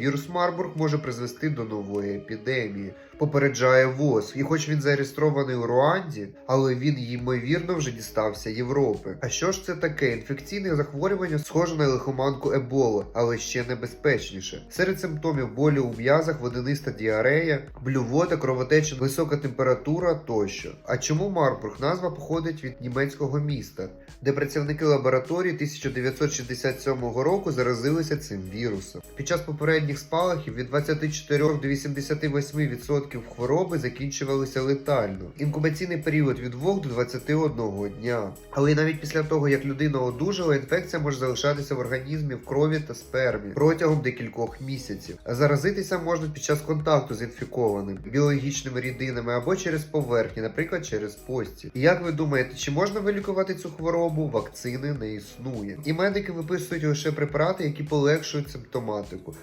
Вірус Марбург може призвести до нової епідемії, попереджає ВОЗ. І хоч він зареєстрований у Руанді, але він ймовірно вже дістався Європи. А що ж це таке? Інфекційне захворювання схоже на лихоманку Ебола, але ще небезпечніше. Серед симптомів болі у м'язах, водяниста діарея, блювота, кровотеча, висока температура тощо. А чому Марбург? Назва походить від німецького міста, де працівники лабораторії 1967 року заразилися цим вірусом. Під час попередніх спалахів від 24 до 88% хвороби закінчувалися летально. Інкубаційний період від 2 до 21 дня. Але навіть після того, як людина одужала, інфекція може залишатися в організмі в крові та спермі протягом декількох місяців. Заразитися можна під час контакту з інфікованим біологічними рідинами або через поверхні, наприклад, через постіль. І як ви думаєте, чи можна вилікувати цю хворобу? Вакцини не існує. І медики виписують лише препарати, які полегшують симптоматику.